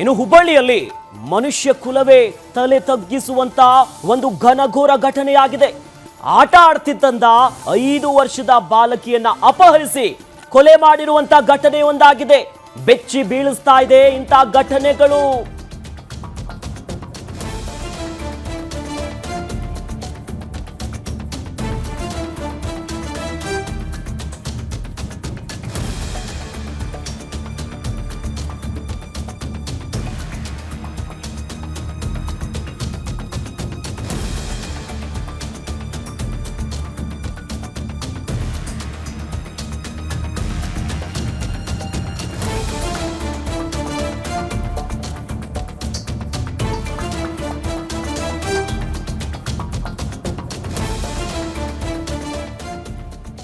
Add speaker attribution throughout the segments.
Speaker 1: ಇನ್ನು ಹುಬ್ಬಳ್ಳಿಯಲ್ಲಿ ಮನುಷ್ಯ ಕುಲವೇ ತಲೆ ತಗ್ಗಿಸುವಂತ ಒಂದು ಘನಘೋರ ಘಟನೆಯಾಗಿದೆ. ಆಟ ಆಡ್ತಿದ್ದಂತ ಐದು ವರ್ಷದ ಬಾಲಕಿಯನ್ನ ಅಪಹರಿಸಿ ಕೊಲೆ ಮಾಡಿರುವಂತ ಘಟನೆ ಒಂದಾಗಿದೆ. ಬೆಚ್ಚಿ ಬೀಳಿಸ್ತಾ ಇದೆ ಇಂಥ ಘಟನೆಗಳು.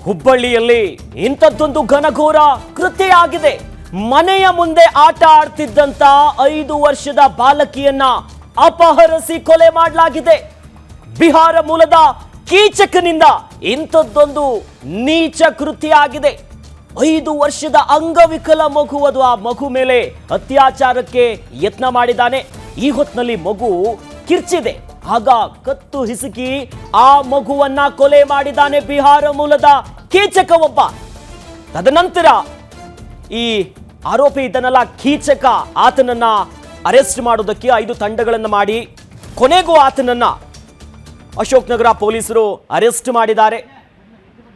Speaker 1: ಹುಬ್ಬಳ್ಳಿಯಲ್ಲಿ ಇಂಥದ್ದೊಂದು ಘನಘೋರ ಕೃತ್ಯ ಆಗಿದೆ ಮನೆಯ ಮುಂದೆ ಆಟ ಆಡ್ತಿದ್ದಂತ ಐದು ವರ್ಷದ ಬಾಲಕಿಯನ್ನ ಅಪಹರಿಸಿ ಕೊಲೆ ಮಾಡಲಾಗಿದೆ. ಬಿಹಾರ ಮೂಲದ ಕೀಚಕನಿಂದ ಇಂಥದ್ದೊಂದು ನೀಚ ಕೃತ್ಯ ಆಗಿದೆ ಐದು ವರ್ಷದ ಅಂಗವಿಕಲ ಮಗು ಅದು. ಆ ಮಗು ಮೇಲೆ ಅತ್ಯಾಚಾರಕ್ಕೆ ಯತ್ನ ಮಾಡಿದ್ದಾನೆ. ಈ ಹೊತ್ತಿನಲ್ಲಿ ಮಗು ಕಿರ್ಚಿದೆ. ಆಗ ಕತ್ತು ಹಿಸುಕಿ ಆ ಮಗುವನ್ನ ಕೊಲೆ ಮಾಡಿದ್ದಾನೆ ಬಿಹಾರ ಮೂಲದ ಕೀಚಕ ಒಬ್ಬ ತದನಂತರ ಈ ಆರೋಪಿ ಇದನ್ನೆಲ್ಲ ಕೀಚಕ ಆತನನ್ನ ಅರೆಸ್ಟ್ ಮಾಡೋದಕ್ಕೆ ಐದು ತಂಡಗಳನ್ನು ಮಾಡಿ, ಕೊನೆಗೂ ಆತನನ್ನ ಅಶೋಕ್ ನಗರ ಪೊಲೀಸರು ಅರೆಸ್ಟ್ ಮಾಡಿದ್ದಾರೆ.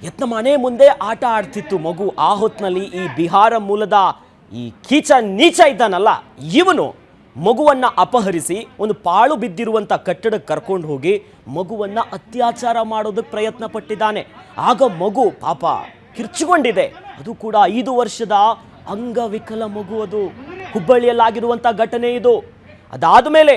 Speaker 1: ಯತ್ನ ಮನೆ ಮುಂದೆ ಆಟ ಆಡ್ತಿತ್ತು ಮಗು. ಆ ಹೊತ್ತಿನಲ್ಲಿ ಈ ಬಿಹಾರ ಮೂಲದ ಈ ಕೀಚ ನೀಚ ಇದ್ದಾನಲ್ಲ, ಇವನು ಮಗುವನ್ನ ಅಪಹರಿಸಿ ಒಂದು ಪಾಳು ಬಿದ್ದಿರುವಂತ ಕಟ್ಟಡಕ್ಕೆ ಕರ್ಕೊಂಡು ಹೋಗಿ ಮಗುವನ್ನ ಅತ್ಯಾಚಾರ ಮಾಡೋದಕ್ಕೆ ಪ್ರಯತ್ನ ಪಟ್ಟಿದ್ದಾನೆ ಆಗ ಮಗು ಪಾಪ ಕಿರ್ಚಿಕೊಂಡಿದೆ. ಅದು ಕೂಡ ಐದು ವರ್ಷದ ಅಂಗವಿಕಲ ಮಗು ಅದು. ಹುಬ್ಬಳ್ಳಿಯಲ್ಲಾಗಿರುವಂಥ ಘಟನೆ ಇದು. ಅದಾದ ಮೇಲೆ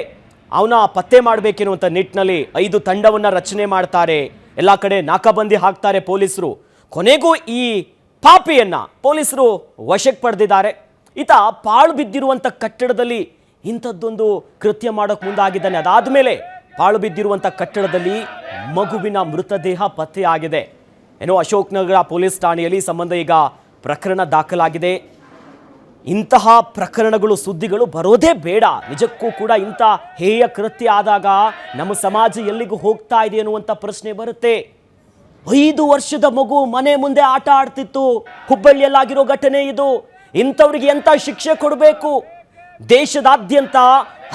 Speaker 1: ಅವನ ಪತ್ತೆ ಮಾಡಬೇಕಿರುವಂಥ ನಿಟ್ಟಿನಲ್ಲಿ ಐದು ತಂಡವನ್ನು ರಚನೆ ಮಾಡ್ತಾರೆ. ಎಲ್ಲ ಕಡೆ ನಾಕಾಬಂದಿ ಹಾಕ್ತಾರೆ ಪೊಲೀಸರು. ಕೊನೆಗೂ ಈ ಪಾಪಿಯನ್ನ ಪೊಲೀಸರು ವಶಕ್ಕೆ ಪಡೆದಿದ್ದಾರೆ. ಈತ ಪಾಳು ಬಿದ್ದಿರುವಂಥ ಕಟ್ಟಡದಲ್ಲಿ ಇಂಥದ್ದೊಂದು ಕೃತ್ಯ ಮಾಡೋಕೆ ಮುಂದಾಗಿದ್ದಾನೆ. ಅದಾದ ಮೇಲೆ ಪಾಳು ಬಿದ್ದಿರುವಂಥ ಕಟ್ಟಡದಲ್ಲಿ ಮಗುವಿನ ಮೃತದೇಹ ಪತ್ತೆಯಾಗಿದೆ ಏನೋ ಅಶೋಕ್ ನಗರ ಪೊಲೀಸ್ ಠಾಣೆಯಲ್ಲಿ ಸಂಬಂಧ ಈಗ ಪ್ರಕರಣ ದಾಖಲಾಗಿದೆ. ಇಂತಹ ಪ್ರಕರಣಗಳು, ಸುದ್ದಿಗಳು ಬರೋದೇ ಬೇಡ. ನಿಜಕ್ಕೂ ಕೂಡ ಇಂಥ ಹೇಯ ಕೃತ್ಯ ಆದಾಗ ನಮ್ಮ ಸಮಾಜ ಎಲ್ಲಿಗೂ ಹೋಗ್ತಾ ಇದೆ ಅನ್ನುವಂಥ ಪ್ರಶ್ನೆ ಬರುತ್ತೆ. ಐದು ವರ್ಷದ ಮಗು ಮನೆ ಮುಂದೆ ಆಟ ಆಡ್ತಿತ್ತು. ಹುಬ್ಬಳ್ಳಿಯಲ್ಲಾಗಿರೋ ಘಟನೆ ಇದು. ಇಂಥವ್ರಿಗೆ ಎಂಥ ಶಿಕ್ಷೆ ಕೊಡಬೇಕು? ದೇಶದಾದ್ಯಂತ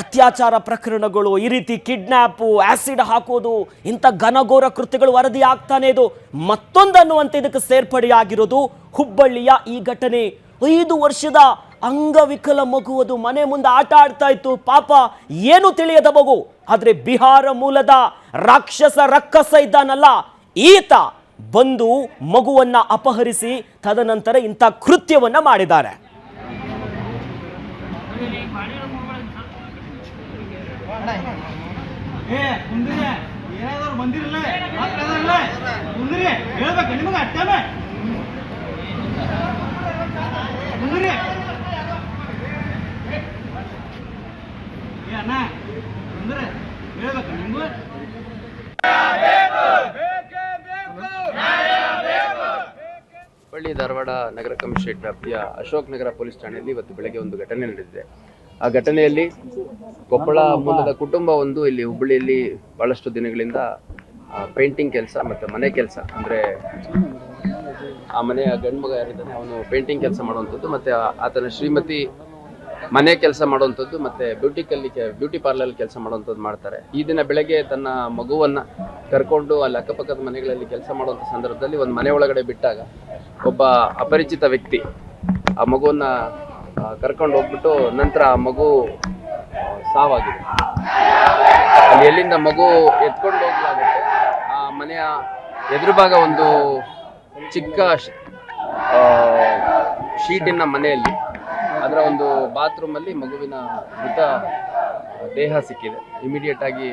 Speaker 1: ಅತ್ಯಾಚಾರ ಪ್ರಕರಣಗಳು, ಈ ರೀತಿ ಕಿಡ್ನ್ಯಾಪು ಆಸಿಡ್ ಹಾಕೋದು, ಇಂಥ ಘನಘೋರ ಕೃತ್ಯಗಳು ವರದಿ ಆಗ್ತಾನೆ ಇದು. ಮತ್ತೊಂದನ್ನುವಂತೆ ಇದಕ್ಕೆ ಸೇರ್ಪಡೆಯಾಗಿರೋದು ಹುಬ್ಬಳ್ಳಿಯ ಈ ಘಟನೆ. ಐದು ವರ್ಷದ ಅಂಗವಿಕಲ ಮಗುವುದು, ಮನೆ ಮುಂದೆ ಆಟ ಆಡ್ತಾ ಇತ್ತು. ಪಾಪ, ಏನು ತಿಳಿಯದ ಮಗು? ಆದರೆ ಬಿಹಾರ ಮೂಲದ ರಾಕ್ಷಸ ರಕ್ಕಸ ಇದ್ದಾನಲ್ಲ, ಈತ ಬಂದು ಮಗುವನ್ನ ಅಪಹರಿಸಿ, ತದನಂತರ ಇಂಥ ಕೃತ್ಯವನ್ನ ಮಾಡಿದ್ದಾರೆ.
Speaker 2: ಏ ಬಂದಿರಲ್ಲ
Speaker 3: ಹುಬ್ಬಳ್ಳಿ ಧಾರವಾಡ ನಗರ ಕಮಿಷನರೇಟ್ ವ್ಯಾಪ್ತಿಯ ಅಶೋಕ್ ನಗರ ಪೊಲೀಸ್ ಠಾಣೆಯಲ್ಲಿ ಇವತ್ತು ಬೆಳಗ್ಗೆ ಒಂದು ಘಟನೆ ನಡೆದಿದೆ. ಆ ಘಟನೆಯಲ್ಲಿ ಕೊಪ್ಪಳ ಮೂಲದ ಕುಟುಂಬ ಒಂದು, ಇಲ್ಲಿ ಹುಬ್ಬಳ್ಳಿಯಲ್ಲಿ ಬಹಳಷ್ಟು ದಿನಗಳಿಂದ ಪೇಂಟಿಂಗ್ ಕೆಲಸ ಮತ್ತು ಮನೆ ಕೆಲಸ. ಅಂದರೆ, ಆ ಮನೆಯ ಗಂಡು ಮಗ ಯಾರಿದ್ದಾನೆ, ಅವನು ಪೇಂಟಿಂಗ್ ಕೆಲಸ ಮಾಡುವಂಥದ್ದು, ಮತ್ತು ಆತನ ಶ್ರೀಮತಿ ಮನೆ ಕೆಲಸ ಮಾಡುವಂಥದ್ದು, ಮತ್ತು ಬ್ಯೂಟಿ ಕಲ್ಲಿ ಬ್ಯೂಟಿ ಪಾರ್ಲರ್ ಕೆಲಸ ಮಾಡುವಂಥದ್ದು ಮಾಡ್ತಾರೆ. ಈ ದಿನ ಬೆಳಗ್ಗೆ ತನ್ನ ಮಗುವನ್ನ ಕರ್ಕೊಂಡು ಅಲ್ಲಿ ಅಕ್ಕಪಕ್ಕದ ಮನೆಗಳಲ್ಲಿ ಕೆಲಸ ಮಾಡುವಂಥ ಸಂದರ್ಭದಲ್ಲಿ ಒಂದು ಮನೆ ಒಳಗಡೆ ಬಿಟ್ಟಾಗ, ಒಬ್ಬ ಅಪರಿಚಿತ ವ್ಯಕ್ತಿ ಆ ಮಗುವನ್ನ ಕರ್ಕೊಂಡು ಹೋಗ್ಬಿಟ್ಟು ನಂತರ ಆ ಮಗು ಸಾವಾಗಿದೆ. ಅಲ್ಲಿ ಎಲ್ಲಿಂದ ಮಗು ಎತ್ಕೊಂಡು ಹೋಗ್ಲಾಗುತ್ತೆ, ಆ ಮನೆಯ ಎದುರು ಭಾಗ ಒಂದು ಚಿಕ್ಕ ಶೀಟಿನ ಮನೆಯಲ್ಲಿ, ಅದರ ಒಂದು ಬಾತ್ರೂಮಲ್ಲಿ ಮಗುವಿನ ಮೃತ ದೇಹ ಸಿಕ್ಕಿದೆ. ಇಮಿಡಿಯೇಟ್ ಆಗಿ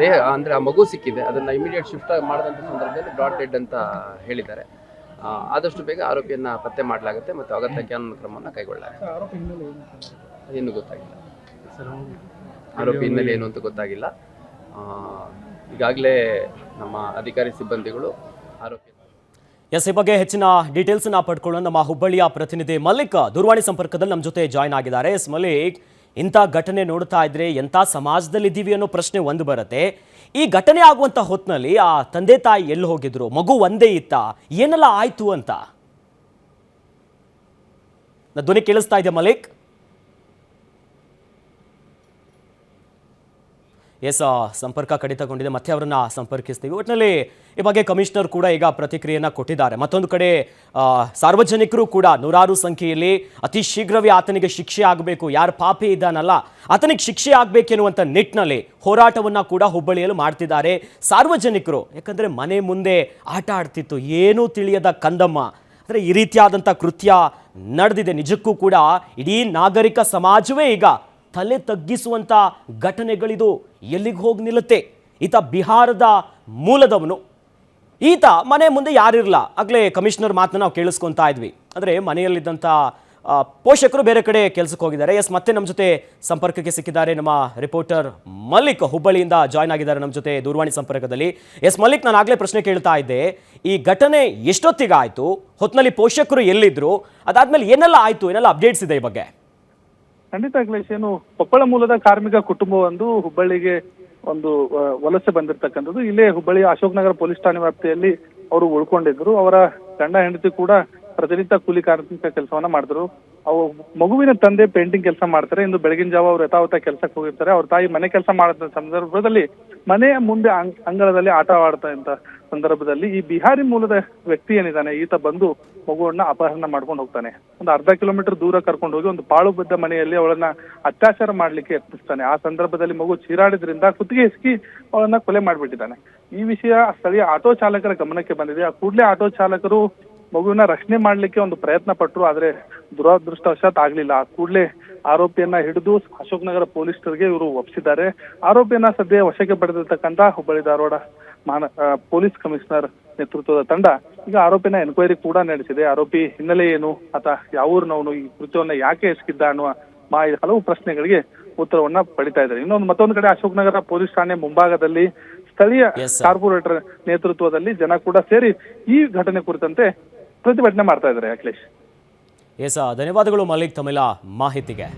Speaker 3: ದೇಹ, ಅಂದರೆ ಆ ಮಗು ಸಿಕ್ಕಿದೆ. ಅದನ್ನು ಇಮಿಡಿಯೇಟ್ ಶಿಫ್ಟ್ ಮಾಡಿದಂಥ ಸಂದರ್ಭದಲ್ಲಿ ಬ್ರಾಡ್ ಡೆಡ್ ಅಂತ ಹೇಳಿದ್ದಾರೆ. ಆದಷ್ಟು ಬೇಗ ಆರೋಪಿಯನ್ನ ಪತ್ತೆ ಮಾಡಲಾಗುತ್ತೆ ಮತ್ತು ಅಗತ್ಯ ಕಾನೂನು ಕ್ರಮವನ್ನು ಕೈಗೊಳ್ಳಲಾಗುತ್ತೆ. ಏನು ಗೊತ್ತಾಗಿಲ್ಲ. ಆರೋಪಿ ಹಿನ್ನೆಲೆ ಏನು ಅಂತ ಗೊತ್ತಾಗಿಲ್ಲ. ಆ, ಈಗಾಗಲೇ ನಮ್ಮ ಅಧಿಕಾರಿ ಸಿಬ್ಬಂದಿಗಳು ಆರೋಪಿ
Speaker 1: ಎಸ್ ಈ ಬಗ್ಗೆ ಹೆಚ್ಚಿನ ಡೀಟೇಲ್ಸ್ನ ಪಡ್ಕೊಳ್ಳೋಣ. ನಮ್ಮ ಹುಬ್ಬಳ್ಳಿಯ ಪ್ರತಿನಿಧಿ ಮಲ್ಲಿಕ್ ದೂರವಾಣಿ ಸಂಪರ್ಕದಲ್ಲಿ ನಮ್ಮ ಜೊತೆ ಜಾಯ್ನ್ ಆಗಿದ್ದಾರೆ. ಎಸ್ ಮಲ್ಲಿಕ್ ಇಂಥ ಘಟನೆ ನೋಡ್ತಾ ಇದ್ರೆ ಎಂಥ ಸಮಾಜದಲ್ಲಿದ್ದೀವಿ ಅನ್ನೋ ಪ್ರಶ್ನೆ ಒಂದು ಬರುತ್ತೆ. ಈ ಘಟನೆ ಆಗುವಂಥ ಹೊತ್ತಿನಲ್ಲಿ ಆ ತಂದೆ ತಾಯಿ ಎಲ್ಲಿ ಹೋಗಿದ್ರು? ಮಗು ಒಂದೇ ಇತ್ತ? ಏನೆಲ್ಲ ಆಯ್ತು ಅಂತ? ಧ್ವನಿ ಕೇಳಿಸ್ತಾ ಇದೆ ಮಲಿಕ್? ಎಸ್ ಸಂಪರ್ಕ ಕಡಿತಗೊಂಡಿದೆ, ಮತ್ತೆ ಅವರನ್ನ ಸಂಪರ್ಕಿಸ್ತೀವಿ. ಒಟ್ಟಿನಲ್ಲಿ ಈ ಬಗ್ಗೆ ಕಮಿಷನರ್ ಕೂಡ ಈಗ ಪ್ರತಿಕ್ರಿಯೆಯನ್ನ ಕೊಟ್ಟಿದ್ದಾರೆ. ಮತ್ತೊಂದು ಕಡೆ ಸಾರ್ವಜನಿಕರು ಕೂಡ ನೂರಾರು ಸಂಖ್ಯೆಯಲ್ಲಿ ಅತಿ ಶೀಘ್ರವೇ ಆತನಿಗೆ ಶಿಕ್ಷೆ ಆಗಬೇಕು. ಯಾರು ಪಾಪಿ ಇದ್ದಾನಲ್ಲ, ಆತನಿಗೆ ಶಿಕ್ಷೆ ಆಗಬೇಕೆನ್ನುವಂಥ ನಿಟ್ಟಿನಲ್ಲಿ ಹೋರಾಟವನ್ನ ಕೂಡ ಹುಬ್ಬಳ್ಳಿಯಲ್ಲಿ ಮಾಡ್ತಿದ್ದಾರೆ ಸಾರ್ವಜನಿಕರು. ಯಾಕಂದ್ರೆ ಮನೆ ಮುಂದೆ ಆಟ ಆಡ್ತಿತ್ತು, ಏನೂ ತಿಳಿಯದ ಕಂದಮ್ಮ. ಅಂದರೆ ಈ ರೀತಿಯಾದಂಥ ಕೃತ್ಯ ನಡೆದಿದೆ. ನಿಜಕ್ಕೂ ಕೂಡ ಇಡೀ ನಾಗರಿಕ ಸಮಾಜವೇ ಈಗ ತಲೆ ತಗ್ಗಿಸುವಂಥ ಘಟನೆಗಳಿದು ಎಲ್ಲಿಗೆ ಹೋಗಿ ನಿಲ್ಲುತ್ತೆ? ಈತ ಬಿಹಾರದ ಮೂಲದವನು. ಈತ ಮನೆ ಮುಂದೆ ಯಾರಿರಲ್ಲ. ಆಗಲೇ ಕಮಿಷನರ್ ಮಾತನ್ನ ನಾವು ಕೇಳಿಸ್ಕೊತಾ ಇದ್ವಿ. ಅಂದರೆ ಮನೆಯಲ್ಲಿದ್ದಂಥ ಪೋಷಕರು ಬೇರೆ ಕಡೆ ಕೆಲಸಕ್ಕೆ ಹೋಗಿದ್ದಾರೆ. ಎಸ್, ಮತ್ತೆ ನಮ್ಮ ಜೊತೆ ಸಂಪರ್ಕಕ್ಕೆ ಸಿಕ್ಕಿದ್ದಾರೆ ನಮ್ಮ ರಿಪೋರ್ಟರ್ ಮಲ್ಲಿಕ್ ಹುಬ್ಬಳ್ಳಿಯಿಂದ ಜಾಯ್ನ್ ಆಗಿದ್ದಾರೆ ನಮ್ಮ ಜೊತೆ ದೂರವಾಣಿ ಸಂಪರ್ಕದಲ್ಲಿ. ಎಸ್, ಮಲ್ಲಿಕ್, ನಾನು ಆಗಲೇ ಪ್ರಶ್ನೆ ಕೇಳ್ತಾ ಇದ್ದೆ. ಈ ಘಟನೆ ಎಷ್ಟೊತ್ತಿಗಾಯಿತು? ಹೊತ್ತಿನಲ್ಲಿ ಪೋಷಕರು ಎಲ್ಲಿದ್ರು? ಅದಾದಮೇಲೆ ಏನೆಲ್ಲ ಆಯಿತು? ಏನೆಲ್ಲ ಅಪ್ಡೇಟ್ಸ್ ಇದೆ ಈ ಬಗ್ಗೆ?
Speaker 4: ಖಂಡಿತ ಅಖಿಲೇಶ್, ಏನು ಕೊಪ್ಪಳ ಮೂಲದ ಕಾರ್ಮಿಕ ಕುಟುಂಬವೊಂದು ಹುಬ್ಬಳ್ಳಿಗೆ ಒಂದು ವಲಸೆ ಬಂದಿರತಕ್ಕಂಥದ್ದು. ಇಲ್ಲೇ ಹುಬ್ಬಳ್ಳಿ ಅಶೋಕ್ ನಗರ ಪೊಲೀಸ್ ಠಾಣೆ ವ್ಯಾಪ್ತಿಯಲ್ಲಿ ಅವರು ಉಳ್ಕೊಂಡಿದ್ರು ಅವರ ಗಂಡ ಹೆಂಡತಿ ಕೂಡ ಪ್ರತಿನಿತ್ಯ ಕೂಲಿ ಕಾರ್ಮಿಕ ಕೆಲಸವನ್ನ ಮಾಡಿದ್ರು ಅವು ಮಗುವಿನ ತಂದೆ ಪೇಂಟಿಂಗ್ ಕೆಲಸ ಮಾಡ್ತಾರೆ. ಇಂದು ಬೆಳಗಿನ ಜಾವ ಅವ್ರು ಯಥಾವತ್ತ ಕೆಲಸಕ್ಕೆ ಹೋಗಿರ್ತಾರೆ. ಅವ್ರ ತಾಯಿ ಮನೆ ಕೆಲಸ ಮಾಡಿದ ಸಂದರ್ಭದಲ್ಲಿ ಮನೆಯ ಮುಂದೆ ಅಂಗ್- ಅಂಗಳದಲ್ಲಿ ಆಟ ಆಡ್ತಾ ಸಂದರ್ಭದಲ್ಲಿ ಈ ಬಿಹಾರಿ ಮೂಲದ ವ್ಯಕ್ತಿ ಏನಿದ್ದಾನೆ, ಈತ ಬಂದು ಮಗುವನ್ನ ಅಪಹರಣ ಮಾಡ್ಕೊಂಡು ಹೋಗ್ತಾನೆ. ಒಂದು ಅರ್ಧ ಕಿಲೋಮೀಟರ್ ದೂರ ಕರ್ಕೊಂಡು ಹೋಗಿ ಒಂದು ಪಾಳು ಬಿದ್ದ ಮನೆಯಲ್ಲಿ ಅವಳನ್ನ ಅತ್ಯಾಚಾರ ಮಾಡ್ಲಿಕ್ಕೆ ಯತ್ನಿಸ್ತಾನೆ. ಆ ಸಂದರ್ಭದಲ್ಲಿ ಮಗು ಚೀರಾಡಿದ್ರಿಂದ ಕುತ್ತಿಗೆ ಹಿಸ್ಕಿ ಅವಳನ್ನ ಕೊಲೆ ಮಾಡ್ಬಿಟ್ಟಿದ್ದಾನೆ. ಈ ವಿಷಯ ಸ್ಥಳೀಯ ಆಟೋ ಚಾಲಕರ ಗಮನಕ್ಕೆ ಬಂದಿದೆ. ಆ ಕೂಡಲೇ ಆಟೋ ಚಾಲಕರು ಮಗುವಿನ ರಕ್ಷಣೆ ಮಾಡ್ಲಿಕ್ಕೆ ಒಂದು ಪ್ರಯತ್ನ ಪಟ್ಟರು ಆದ್ರೆ ದುರದೃಷ್ಟವಶಾತ್ ಆಗ್ಲಿಲ್ಲ. ಆ ಕೂಡಲೇ ಆರೋಪಿಯನ್ನ ಹಿಡಿದು ಅಶೋಕ್ ನಗರ ಪೊಲೀಸರಿಗೆ ಇವರು ಒಪ್ಪಿಸಿದ್ದಾರೆ ಆರೋಪಿಯನ್ನ ಸದ್ಯ ವಶಕ್ಕೆ ಪಡೆದಿರ್ತಕ್ಕಂತ ಹುಬ್ಬಳ್ಳಿ ಧಾರವಾಡ ಮಹಾನ ಆ, ಪೊಲೀಸ್ ಕಮಿಷನರ್ ನೇತೃತ್ವದ ತಂಡ ಈಗ ಆರೋಪಿನ ಎನ್ಕ್ವೈರಿ ಕೂಡ ನಡೆಸಿದೆ. ಆರೋಪಿ ಹಿನ್ನೆಲೆ ಏನು ಆತ ಯಾವ ಊರಿನವನು ಈ ಕೃತ್ಯವನ್ನ ಯಾಕೆ ಎಸಗಿದ್ದ ಅನ್ನುವ ಮಾ ಹಲವು ಪ್ರಶ್ನೆಗಳಿಗೆ ಉತ್ತರವನ್ನ ಪಡಿತಾ ಇದ್ದಾರೆ. ಇನ್ನೊಂದು ಮತ್ತೊಂದು ಕಡೆ ಅಶೋಕ್ ನಗರ ಪೊಲೀಸ್ ಠಾಣೆ ಮುಂಭಾಗದಲ್ಲಿ ಸ್ಥಳೀಯ ಕಾರ್ಪೊರೇಟರ್ ನೇತೃತ್ವದಲ್ಲಿ ಜನ ಕೂಡ ಸೇರಿ ಈ ಘಟನೆ ಕುರಿತಂತೆ ಪ್ರತಿಭಟನೆ ಮಾಡ್ತಾ ಇದ್ದಾರೆ ಅಖಿಲೇಶ್.
Speaker 1: ಎಸ್ ಧನ್ಯವಾದಗಳು ಮಲ್ಲಿಕ್ ತಮ್ಮೆಲ್ಲ ಮಾಹಿತಿಗೆ.